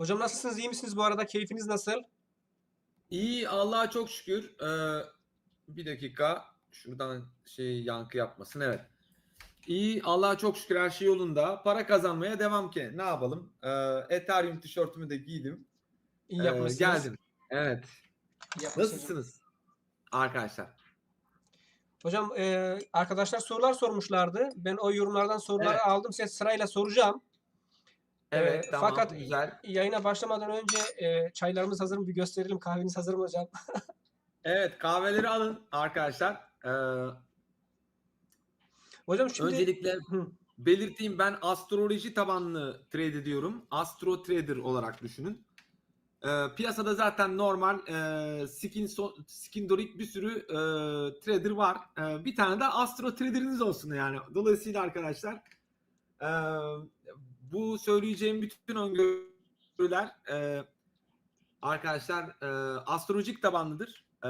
Hocam nasılsınız? iyi misiniz bu arada? Keyfiniz nasıl? İyi Allah'a çok şükür. Ee, bir dakika şuradan şey yankı yapmasın evet. İyi Allah'a çok şükür her şey yolunda. Para kazanmaya devam ki. Ne yapalım? Ee, Ethereum tişörtümü de giydim. İyi Ee, yapmışsınız. geldim. Evet. Yapmışsınız. Nasılsınız arkadaşlar? Hocam e, arkadaşlar sorular sormuşlardı. Ben o yorumlardan soruları Evet. aldım. Size sırayla soracağım. Evet Ee, tamam fakat- güzel. Yayına başlamadan önce e, çaylarımız hazır mı? Bir gösterelim. Kahveniz hazır mı hocam? Evet kahveleri alın arkadaşlar. Ee, Hocam şimdi öncelikle belirteyim ben astroloji tabanlı trade ediyorum. Astro trader olarak düşünün. Ee, piyasada zaten normal e, skin so, skindorik bir sürü e, trader var. E, bir tane de astro traderiniz olsun yani. Dolayısıyla arkadaşlar e, söyleyeceğim bütün öngörüler e, arkadaşlar e, astrolojik tabanlıdır. E,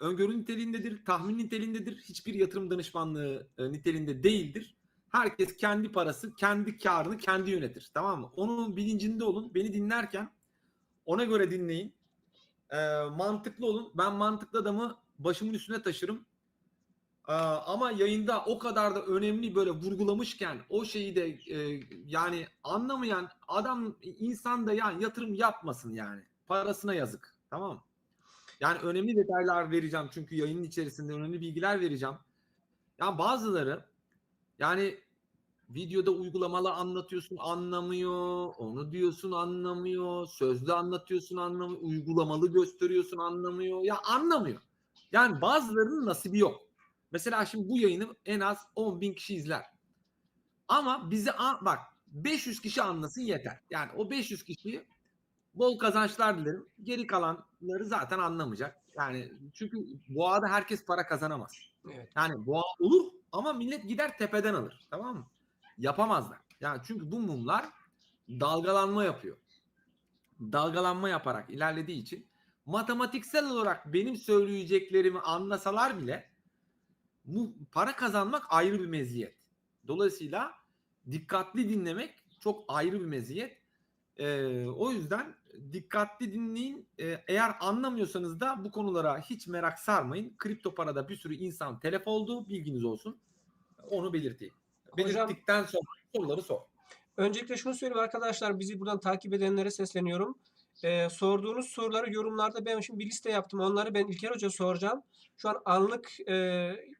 öngörü niteliğindedir, tahmin niteliğindedir. Hiçbir yatırım danışmanlığı e, niteliğinde değildir. Herkes kendi parası, kendi karını kendi yönetir. Tamam mı? Onun bilincinde olun. Beni dinlerken ona göre dinleyin. Ee, mantıklı olun. Ben mantıklı adamı başımın üstüne taşırım. Ee, ama yayında o kadar da önemli böyle vurgulamışken o şeyi de e, yani anlamayan adam insan da yani yatırım yapmasın yani. Parasına yazık. Tamam? Yani önemli detaylar vereceğim çünkü yayının içerisinde önemli bilgiler vereceğim. Yani bazıları yani videoda uygulamalı anlatıyorsun anlamıyor. Onu diyorsun anlamıyor. Sözlü anlatıyorsun anlamıyor. Uygulamalı gösteriyorsun anlamıyor. Ya anlamıyor. Yani bazılarının nasibi yok. Mesela şimdi bu yayını en az 10 bin kişi izler. Ama bizi bak 500 kişi anlasın yeter. Yani o 500 kişiyi bol kazançlar dilerim. Geri kalanları zaten anlamayacak. Yani çünkü boğada herkes para kazanamaz. evet. Yani boğa olur ama millet gider tepeden alır. Tamam mı? Yapamazlar. Yani çünkü bu mumlar dalgalanma yapıyor. Dalgalanma yaparak ilerlediği için matematiksel olarak benim söyleyeceklerimi anlasalar bile para kazanmak ayrı bir meziyet. Dolayısıyla dikkatli dinlemek çok ayrı bir meziyet. Ee, o yüzden dikkatli dinleyin. Ee, eğer anlamıyorsanız da bu konulara hiç merak sarmayın. Kripto parada bir sürü insan telef oldu. Bilginiz olsun. Onu belirteyim. Hocam- Belirttikten sonra soruları sor. Öncelikle şunu söyleyeyim arkadaşlar. Bizi buradan takip edenlere sesleniyorum. E, sorduğunuz soruları yorumlarda ben şimdi bir liste yaptım. Onları ben İlker Hoca soracağım. Şu an anlık e,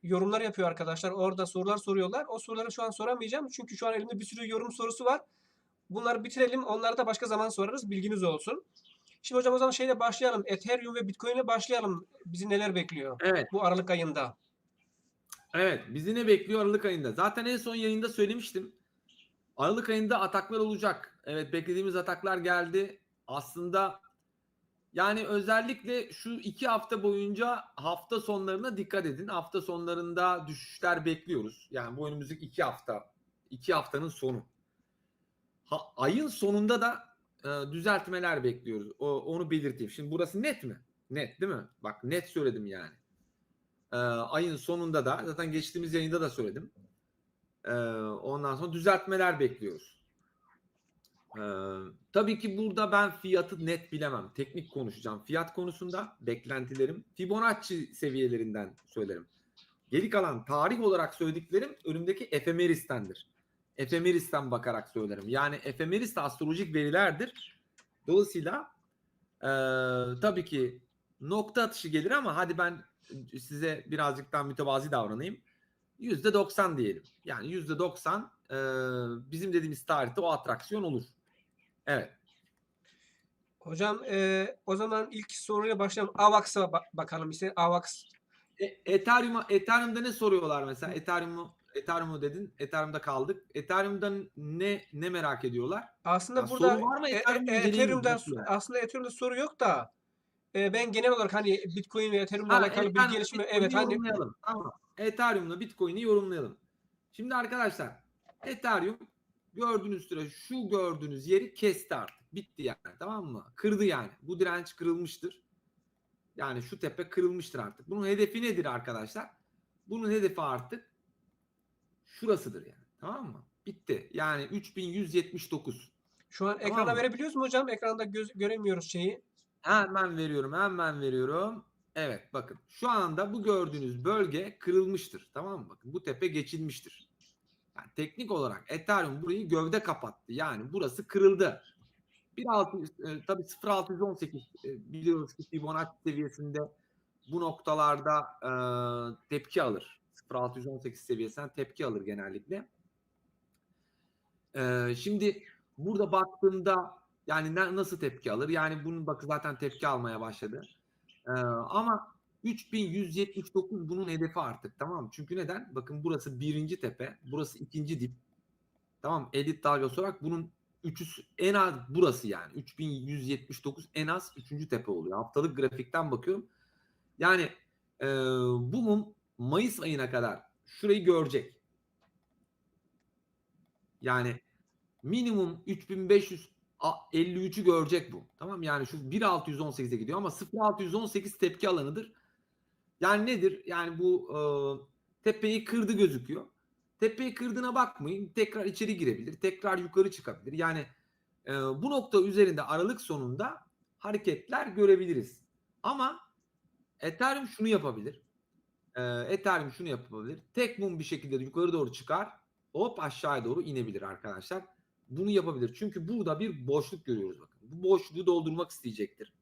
yorumlar yapıyor arkadaşlar. Orada sorular soruyorlar. O soruları şu an soramayacağım. Çünkü şu an elimde bir sürü yorum sorusu var. Bunları bitirelim. Onları da başka zaman sorarız. Bilginiz olsun. Şimdi hocam o zaman şeyle başlayalım. Ethereum ve Bitcoin ile başlayalım. Bizi neler bekliyor Evet. bu Aralık ayında? Evet. Bizi ne bekliyor Aralık ayında? Zaten en son yayında söylemiştim. Aralık ayında ataklar olacak. Evet beklediğimiz ataklar geldi. Aslında yani özellikle şu iki hafta boyunca hafta sonlarına dikkat edin. Hafta sonlarında düşüşler bekliyoruz. Yani bu önümüzdeki iki hafta. iki haftanın sonu. Ha, ayın sonunda da e, düzeltmeler bekliyoruz. O, onu belirteyim. Şimdi burası net mi? Net değil mi? Bak net söyledim yani. E, ayın sonunda da zaten geçtiğimiz yayında da söyledim. E, ondan sonra düzeltmeler bekliyoruz. Tabii ki burada ben fiyatı net bilemem. Teknik konuşacağım. Fiyat konusunda beklentilerim Fibonacci seviyelerinden söylerim. Geri kalan tarih olarak söylediklerim önümdeki efemeristendir. Efemeristen bakarak söylerim. Yani efemeris de astrolojik verilerdir. Dolayısıyla e, tabii ki nokta atışı gelir ama hadi ben size birazcık mütevazi davranayım. Yüzde 90 diyelim. Yani yüzde 90 e, bizim dediğimiz tarihte o atraksiyon olur. Evet. Hocam e, o zaman ilk soruyla başlayalım. AVAX'a ba- bakalım işte. AVAX E, Ethereum'a Ethereum'da ne soruyorlar mesela? Ethereum'u Ethereum'u dedin. Ethereum'da kaldık. Ethereum'dan ne ne merak ediyorlar? Aslında Ya burada soru var mı? e- Ethereum e- Ethereum'da lütfen. aslında Ethereum'da soru yok da e, ben genel olarak hani Bitcoin ve Ethereum'la Ha, alakalı bir Ethereum'la gelişme Bitcoin'i evet hani yorumlayalım. Tamam. Ethereum'la Bitcoin'i yorumlayalım. Şimdi arkadaşlar Ethereum gördüğünüz süre şu gördüğünüz yeri kesti artık. Bitti yani. Tamam mı? Kırdı yani. Bu direnç kırılmıştır. Yani şu tepe kırılmıştır artık. Bunun hedefi nedir arkadaşlar? Bunun hedefi artık şurasıdır yani. Tamam mı? Bitti. Yani 3179. Şu an Tamam ekrana mı? verebiliyoruz mu hocam? Ekranda göz, göremiyoruz şeyi. Hemen veriyorum, hemen veriyorum. Evet bakın şu anda bu gördüğünüz bölge kırılmıştır. Tamam mı? Bakın bu tepe geçilmiştir. Yani teknik olarak Ethereum burayı gövde kapattı. Yani burası kırıldı. 1.6 e, tabii 0.618 e, biliyoruz ki Fibonacci seviyesinde bu noktalarda e, tepki alır. 0.618 seviyesinden tepki alır genellikle. E, şimdi burada baktığımda yani nasıl tepki alır? Yani bunun bakın zaten tepki almaya başladı. E, ama 3179 bunun hedefi artık tamam mı? Çünkü neden? Bakın burası birinci tepe, burası ikinci dip. Tamam elit dalgası olarak bunun üçüsü en az burası yani 3179 en az üçüncü tepe oluyor. Haftalık grafikten bakıyorum. Yani e, bu mum Mayıs ayına kadar şurayı görecek. Yani minimum 3553'ü görecek bu. Tamam yani şu 1618'e gidiyor ama 0618 tepki alanıdır. Yani nedir? Yani bu e, tepeyi kırdı gözüküyor. Tepeyi kırdığına bakmayın. Tekrar içeri girebilir. Tekrar yukarı çıkabilir. Yani e, bu nokta üzerinde Aralık sonunda hareketler görebiliriz. Ama Ethereum şunu yapabilir. E, Ethereum şunu yapabilir. Tek mum bir şekilde yukarı doğru çıkar. Hop aşağıya doğru inebilir arkadaşlar. Bunu yapabilir. Çünkü burada bir boşluk görüyoruz bakın. Bu boşluğu doldurmak isteyecektir.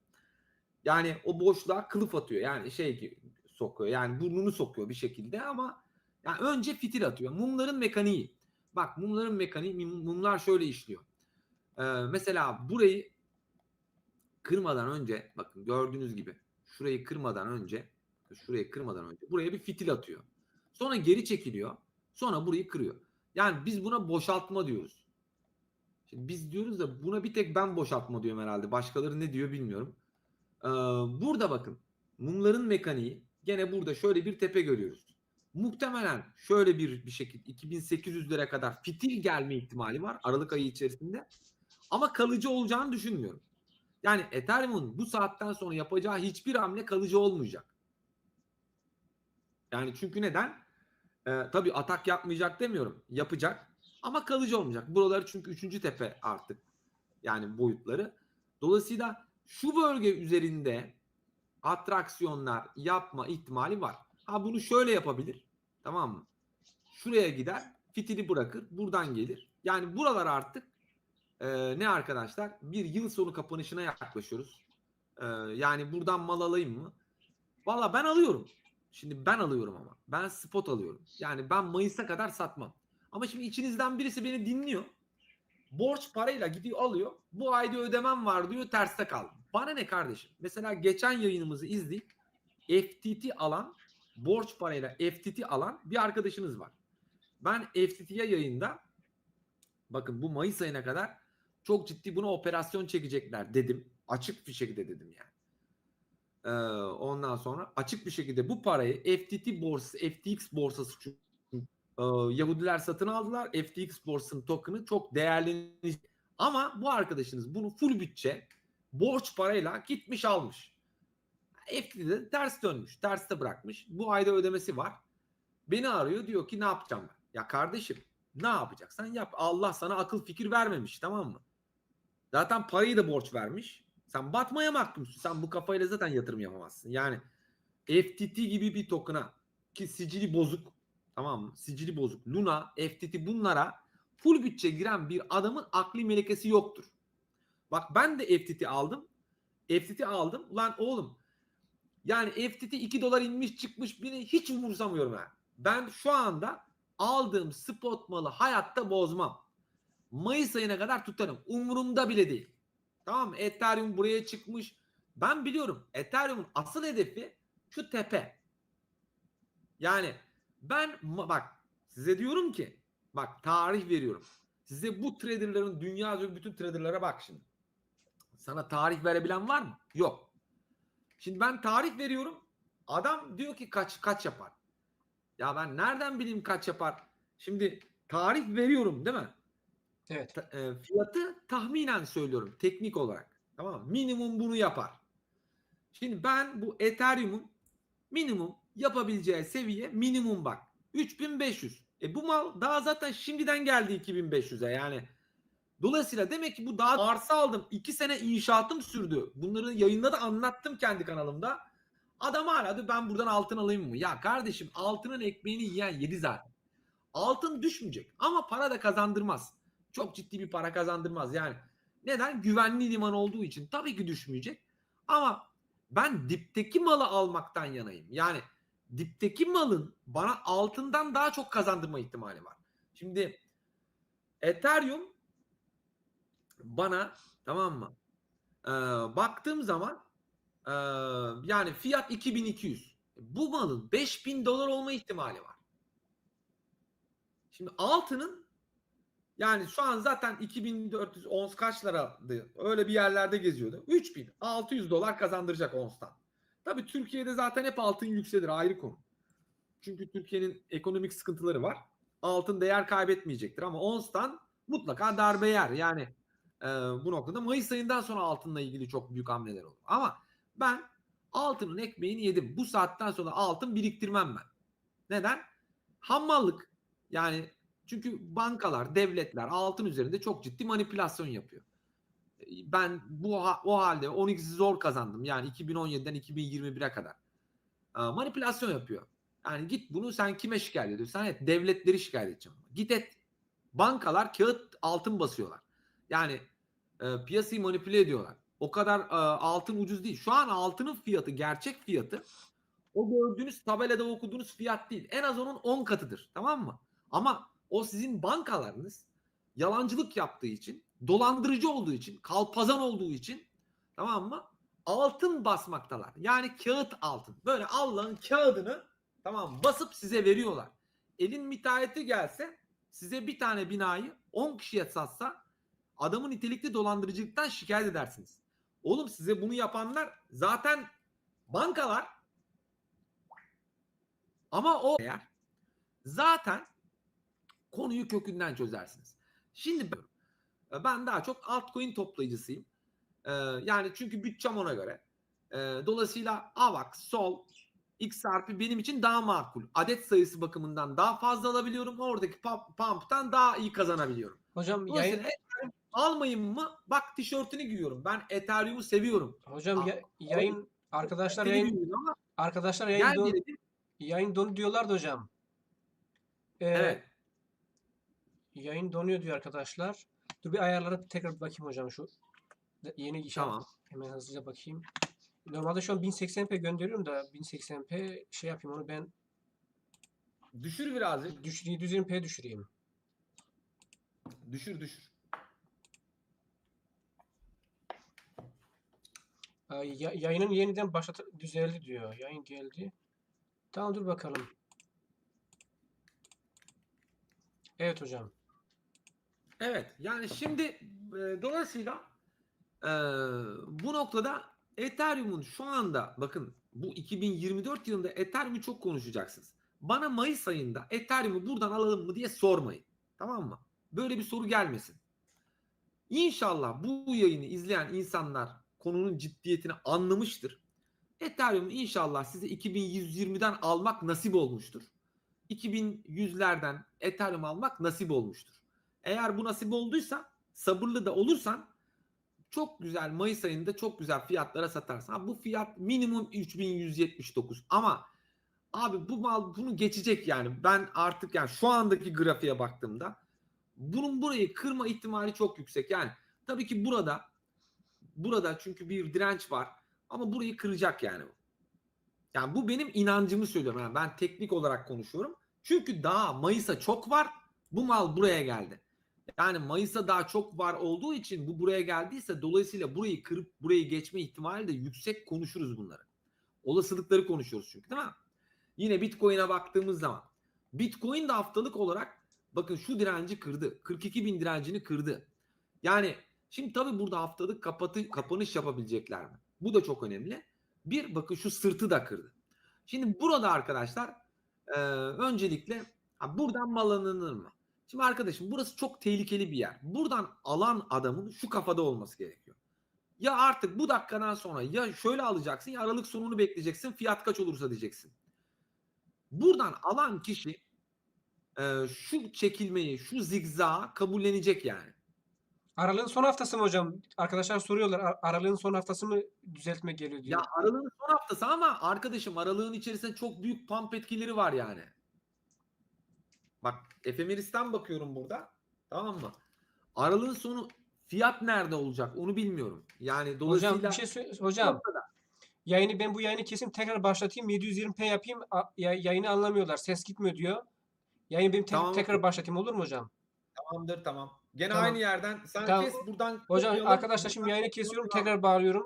Yani o boşluğa kılıf atıyor. Yani şey gibi sokuyor. Yani burnunu sokuyor bir şekilde ama yani önce fitil atıyor. Mumların mekaniği. Bak mumların mekaniği mumlar şöyle işliyor. Ee, mesela burayı kırmadan önce bakın gördüğünüz gibi şurayı kırmadan önce şurayı kırmadan önce buraya bir fitil atıyor. Sonra geri çekiliyor. Sonra burayı kırıyor. Yani biz buna boşaltma diyoruz. Şimdi biz diyoruz da buna bir tek ben boşaltma diyorum herhalde. Başkaları ne diyor bilmiyorum. Ee, burada bakın mumların mekaniği gene burada şöyle bir tepe görüyoruz. Muhtemelen şöyle bir bir şekilde 2800'lere kadar fitil gelme ihtimali var Aralık ayı içerisinde. Ama kalıcı olacağını düşünmüyorum. Yani Ethereum'un bu saatten sonra yapacağı hiçbir hamle kalıcı olmayacak. Yani çünkü neden? Ee, tabii atak yapmayacak demiyorum. Yapacak. Ama kalıcı olmayacak. Buraları çünkü üçüncü tepe artık. Yani boyutları. Dolayısıyla şu bölge üzerinde atraksiyonlar yapma ihtimali var. Ha bunu şöyle yapabilir. Tamam mı? Şuraya gider. Fitili bırakır. Buradan gelir. Yani buralar artık e, ne arkadaşlar? Bir yıl sonu kapanışına yaklaşıyoruz. E, yani buradan mal alayım mı? Valla ben alıyorum. Şimdi ben alıyorum ama. Ben spot alıyorum. Yani ben Mayıs'a kadar satmam. Ama şimdi içinizden birisi beni dinliyor. Borç parayla gidiyor alıyor. Bu ayda ödemem var diyor terste kaldım. Bana ne kardeşim? Mesela geçen yayınımızı izleyip FTT alan borç parayla FTT alan bir arkadaşınız var. Ben FTT'ye yayında bakın bu Mayıs ayına kadar çok ciddi buna operasyon çekecekler dedim. Açık bir şekilde dedim yani. Ee, ondan sonra açık bir şekilde bu parayı FTT borsası, FTX borsası çünkü e, Yahudiler satın aldılar. FTX borsasının token'ı çok değerlenecek. Ama bu arkadaşınız bunu full bütçe borç parayla gitmiş almış. FTT'de ters dönmüş. Terste bırakmış. Bu ayda ödemesi var. Beni arıyor diyor ki ne yapacağım ben? Ya kardeşim ne yapacaksan yap. Allah sana akıl fikir vermemiş tamam mı? Zaten parayı da borç vermiş. Sen batmaya mahkumsun. Sen bu kafayla zaten yatırım yapamazsın. Yani FTT gibi bir token'a ki sicili bozuk tamam mı? Sicili bozuk. Luna, FTT bunlara full bütçe giren bir adamın akli melekesi yoktur. Bak ben de FTT aldım. FTT aldım. Ulan oğlum yani FTT 2 dolar inmiş çıkmış beni hiç umursamıyorum ha. Ben şu anda aldığım spot malı hayatta bozmam. Mayıs ayına kadar tutarım. Umurumda bile değil. Tamam mı? Ethereum buraya çıkmış. Ben biliyorum Ethereum'un asıl hedefi şu tepe. Yani ben bak size diyorum ki bak tarih veriyorum. Size bu traderların dünya bütün traderlara bak şimdi. Sana tarih verebilen var mı? Yok. Şimdi ben tarih veriyorum. Adam diyor ki kaç kaç yapar? Ya ben nereden bileyim kaç yapar? Şimdi tarih veriyorum değil mi? Evet. Ta- e, fiyatı tahminen söylüyorum teknik olarak. Tamam mı? Minimum bunu yapar. Şimdi ben bu Ethereum'un minimum yapabileceği seviye minimum bak. 3500. E bu mal daha zaten şimdiden geldi 2500'e yani. Dolayısıyla demek ki bu daha arsa aldım. 2 sene inşaatım sürdü. Bunları yayında da anlattım kendi kanalımda. Adam hala diyor ben buradan altın alayım mı? Ya kardeşim altının ekmeğini yiyen yedi zaten. Altın düşmeyecek ama para da kazandırmaz. Çok ciddi bir para kazandırmaz yani. Neden? Güvenli liman olduğu için tabii ki düşmeyecek. Ama ben dipteki malı almaktan yanayım. Yani dipteki malın bana altından daha çok kazandırma ihtimali var. Şimdi Ethereum bana tamam mı? Ee, baktığım zaman ee, yani fiyat 2200. Bu malın 5000 dolar olma ihtimali var. Şimdi altının yani şu an zaten 2400 ons kaç? Öyle bir yerlerde geziyordu. 3600 dolar kazandıracak onstan. Tabii Türkiye'de zaten hep altın yükselir ayrı konu. Çünkü Türkiye'nin ekonomik sıkıntıları var. Altın değer kaybetmeyecektir ama onstan mutlaka darbe yer. Yani e, bu noktada Mayıs ayından sonra altınla ilgili çok büyük hamleler olur. Ama ben altının ekmeğini yedim. Bu saatten sonra altın biriktirmem ben. Neden? Hammallık. Yani çünkü bankalar, devletler altın üzerinde çok ciddi manipülasyon yapıyor. Ben bu o halde 12'si zor kazandım. Yani 2017'den 2021'e kadar. Manipülasyon yapıyor. Yani git bunu sen kime şikayet ediyorsun? Sen et devletleri şikayet edeceğim. Git et. Bankalar kağıt altın basıyorlar. Yani e, piyasayı manipüle ediyorlar. O kadar e, altın ucuz değil. Şu an altının fiyatı, gerçek fiyatı o gördüğünüz tabelada okuduğunuz fiyat değil. En az onun 10 katıdır. Tamam mı? Ama o sizin bankalarınız yalancılık yaptığı için, dolandırıcı olduğu için, kalpazan olduğu için tamam mı? Altın basmaktalar. Yani kağıt altın. Böyle Allah'ın kağıdını tamam basıp size veriyorlar. Elin müteahhiti gelse size bir tane binayı 10 kişiye satsa adamın nitelikli dolandırıcılıktan şikayet edersiniz. Oğlum size bunu yapanlar zaten bankalar ama o eğer zaten konuyu kökünden çözersiniz. Şimdi ben- ben daha çok altcoin toplayıcısıyım. Ee, yani çünkü bütçem ona göre. Ee, dolayısıyla AVAX, SOL, XRP benim için daha makul. Adet sayısı bakımından daha fazla alabiliyorum. Oradaki pump- pump'tan daha iyi kazanabiliyorum. Hocam yayın almayayım mı? Bak tişörtünü giyiyorum. Ben Ethereum'u seviyorum. hocam ya- yayın arkadaşlar yayın ama arkadaşlar yayın dedim. yayın donu diyorlardı hocam. Ee, Evet. Yayın donuyor diyor arkadaşlar. Dur bir ayarlara tekrar bir bakayım hocam şu yeni iş Tamam. Hemen hızlıca bakayım. Normalde şu an 1080p gönderiyorum da 1080p şey yapayım onu ben Düşür birazcık. düş, 720p düşüreyim. Düşür düşür. Ya- yayının yeniden başlat düzeldi diyor. Yayın geldi. Tamam dur bakalım. Evet hocam. Evet yani şimdi e, dolayısıyla e, bu noktada Ethereum'un şu anda bakın bu 2024 yılında Ethereum'u çok konuşacaksınız. Bana Mayıs ayında Ethereum'u buradan alalım mı diye sormayın. Tamam mı? Böyle bir soru gelmesin. İnşallah bu yayını izleyen insanlar konunun ciddiyetini anlamıştır. Ethereum inşallah size 2120'den almak nasip olmuştur. 2100'lerden Ethereum almak nasip olmuştur. Eğer bu nasip olduysa sabırlı da olursan çok güzel Mayıs ayında çok güzel fiyatlara satarsın. Ha, bu fiyat minimum 3179 ama abi bu mal bunu geçecek yani. Ben artık yani şu andaki grafiğe baktığımda bunun burayı kırma ihtimali çok yüksek. Yani tabii ki burada burada çünkü bir direnç var ama burayı kıracak yani. Yani bu benim inancımı söylüyorum. Yani ben teknik olarak konuşuyorum. Çünkü daha Mayıs'a çok var. Bu mal buraya geldi. Yani Mayıs'a daha çok var olduğu için bu buraya geldiyse dolayısıyla burayı kırıp burayı geçme ihtimali de yüksek konuşuruz bunları. Olasılıkları konuşuyoruz çünkü değil mi? Yine Bitcoin'e baktığımız zaman Bitcoin de haftalık olarak bakın şu direnci kırdı. 42 bin direncini kırdı. Yani şimdi tabii burada haftalık kapatı, kapanış yapabilecekler mi? Bu da çok önemli. Bir bakın şu sırtı da kırdı. Şimdi burada arkadaşlar e, öncelikle buradan mal alınır mı? Şimdi arkadaşım burası çok tehlikeli bir yer. Buradan alan adamın şu kafada olması gerekiyor. Ya artık bu dakikadan sonra ya şöyle alacaksın ya aralık sonunu bekleyeceksin fiyat kaç olursa diyeceksin. Buradan alan kişi e, şu çekilmeyi şu zigzağı kabullenecek yani. Aralığın son haftası mı hocam? Arkadaşlar soruyorlar. Ar- Aralığın son haftası mı düzeltme geliyor diyor. Ya aralığın son haftası ama arkadaşım aralığın içerisinde çok büyük pump etkileri var yani. Bak efemeris'ten bakıyorum burada. Tamam mı? Aralığın sonu fiyat nerede olacak onu bilmiyorum. Yani dolayısıyla hocam bir şey sö- hocam yayını ben bu yayını kesim tekrar başlatayım 720p yapayım A- ya- yayını anlamıyorlar ses gitmiyor diyor. Yayını benim tek- Tamam. tekrar başlatayım olur mu hocam? tamamdır tamam. Gene Tamam. aynı yerden sen Tamam. kes buradan Hocam kopyala. arkadaşlar şimdi yayını kesiyorum tekrar bağlıyorum.